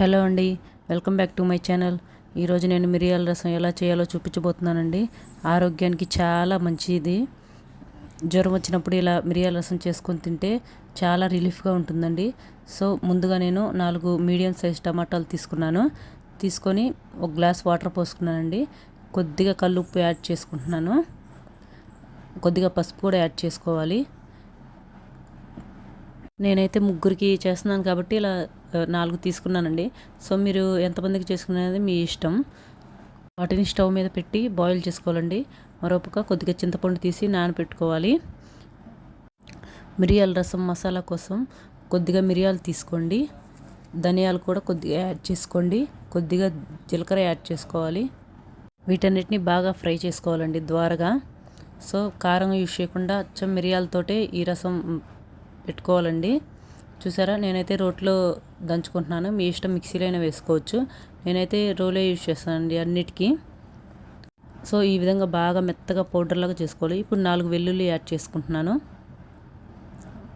Hello అండి welcome back to my channel. ఈరోజు నేను మిరియాల రసం ఎలా చేయాలో చూపించబోతున్నానండి. ఆరోగ్యానికి చాలా మంచిది. జ్వరం వచ్చినప్పుడు ఇలా మిరియాల రసం చేసుకొని తింటే చాలా రిలీఫ్గా ఉంటుందండి. సో ముందుగా నేను నాలుగు మీడియం సైజ్ టమాటాలు తీసుకున్నాను. తీసుకొని ఒక గ్లాస్ వాటర్ పోసుకున్నానండి. కొద్దిగా కల్లుప్పు యాడ్ చేసుకుంటున్నాను. కొద్దిగా పసుపు కూడా యాడ్ చేసుకోవాలి. నేనైతే ముగ్గురికి చేస్తున్నాను కాబట్టి ఇలా నాలుగు తీసుకున్నానండి. సో మీరు ఎంతమందికి చేసుకునేది మీ ఇష్టం? వాటిని స్టవ్ మీద పెట్టి బాయిల్ చేసుకోవాలండి. మరోపక్క కొద్దిగా చింతపండు తీసి నానబెట్టుకోవాలి మిరియాల రసం మసాలా కోసం కొద్దిగా మిరియాలు తీసుకోండి. ధనియాలు కూడా కొద్దిగా యాడ్ చేసుకోండి. కొద్దిగా జీలకర్ర యాడ్ చేసుకోవాలి. వీటన్నిటిని బాగా ఫ్రై చేసుకోవాలండి ద్వారగా. సో కారం యూజ్ చేయకుండా అచ్చం మిరియాలతోటే ఈ రసం పెట్టుకోవాలండి. చూసారా? నేనైతే రోట్లో దంచుకుంటున్నాను. మీ ఇష్టం మిక్సీలో అయినా వేసుకోవచ్చు. నేనైతే రోలే యూజ్ చేస్తానండి అన్నిటికీ. సో ఈ విధంగా బాగా మెత్తగా పౌడర్లాగా చేసుకోవాలి. ఇప్పుడు నాలుగు వెల్లుల్లి యాడ్ చేసుకుంటున్నాను.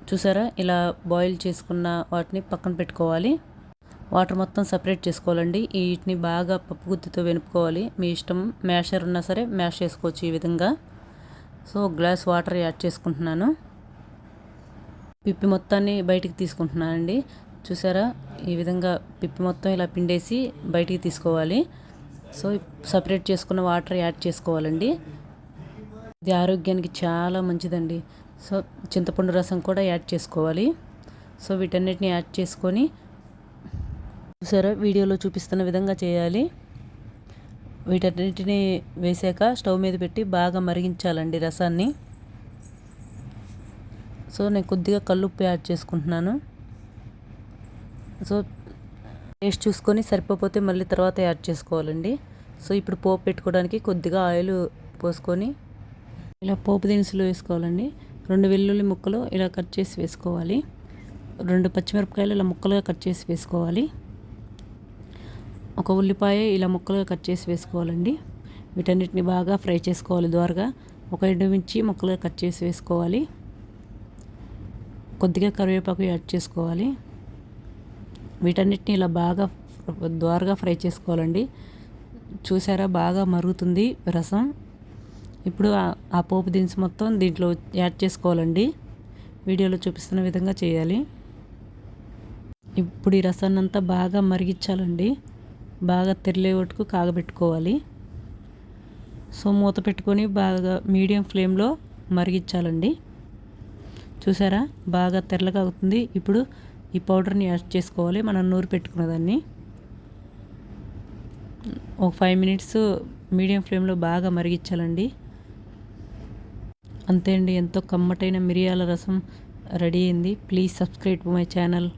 చూసారా? ఇలా బాయిల్ చేసుకున్న వాటిని పక్కన పెట్టుకోవాలి. వాటర్ మొత్తం సపరేట్ చేసుకోవాలండి. వీటిని బాగా పప్పు గుత్తితో వెనుపుకోవాలి. మీ ఇష్టం మ్యాషర్ ఉన్నా సరే మ్యాష్ చేసుకోవచ్చు ఈ విధంగా. సో గ్లాస్ వాటర్ యాడ్ చేసుకుంటున్నాను. పిప్పి మొత్తాన్ని బయటికి తీసుకుంటున్నానండి. చూసారా? ఈ విధంగా పిప్పి మొత్తం ఇలా పిండేసి బయటికి తీసుకోవాలి. సో సపరేట్ చేసుకున్న వాటర్ యాడ్ చేసుకోవాలండి. ఇది ఆరోగ్యానికి చాలా మంచిదండి. సో చింతపండు రసం కూడా యాడ్ చేసుకోవాలి. సో వీటన్నిటిని యాడ్ చేసుకొని చూసారా? వీడియోలో చూపిస్తున్న విధంగా చేయాలి. వీటన్నిటిని వేసాక స్టవ్ మీద పెట్టి బాగా మరిగించాలండి రసాన్ని. సో నేను కొద్దిగా కల్లుప్పు యాడ్ చేసుకుంటున్నాను. సో టేస్ట్ చూసుకొని సరిపోతే మళ్ళీ తర్వాత యాడ్ చేసుకోవాలండి. సో ఇప్పుడు పోపు పెట్టుకోవడానికి కొద్దిగా ఆయిల్ పోసుకొని ఇలా పోపు దినుసులు వేసుకోవాలండి. రెండు వెల్లుల్లి ముక్కలు ఇలా కట్ చేసి వేసుకోవాలి. రెండు పచ్చిమిరపకాయలు ఇలా ముక్కలుగా కట్ చేసి వేసుకోవాలి. ఒక ఉల్లిపాయ ఇలా ముక్కలుగా కట్ చేసి వేసుకోవాలండి. వీటన్నిటిని బాగా ఫ్రై చేసుకోవాలి ద్వారగా. ఒక ఎండుమిర్చి ముక్కలుగా కట్ చేసి వేసుకోవాలి. కొద్దిగా కరివేపాకు యాడ్ చేసుకోవాలి. వీటన్నిటిని ఇలా బాగా ద్వారగా ఫ్రై చేసుకోవాలండి. చూసారా? బాగా మరుగుతుంది రసం. ఇప్పుడు ఆ పోపు దినుసు మొత్తం దీంట్లో యాడ్ చేసుకోవాలండి. వీడియోలో చూపిస్తున్న విధంగా చేయాలి. ఇప్పుడు ఈ రసాన్ని అంతా బాగా మరిగించాలండి. బాగా తెరలే వట్టుకు కాగబెట్టుకోవాలి. సో మూత పెట్టుకొని బాగా మీడియం ఫ్లేమ్లో మరిగించాలండి. చూసారా? బాగా తెల్లగా అవుతుంది. ఇప్పుడు ఈ పౌడర్ని యాడ్ చేసుకోవాలి. మనం నూరు పెట్టుకున్న దాన్ని. ఒక ఫైవ్ మినిట్స్ మీడియం ఫ్లేమ్లో బాగా మరిగించాలండి. అంతే అండి. ఎంతో కమ్మటైన మిరియాల రసం రెడీ అయింది. Please subscribe my channel.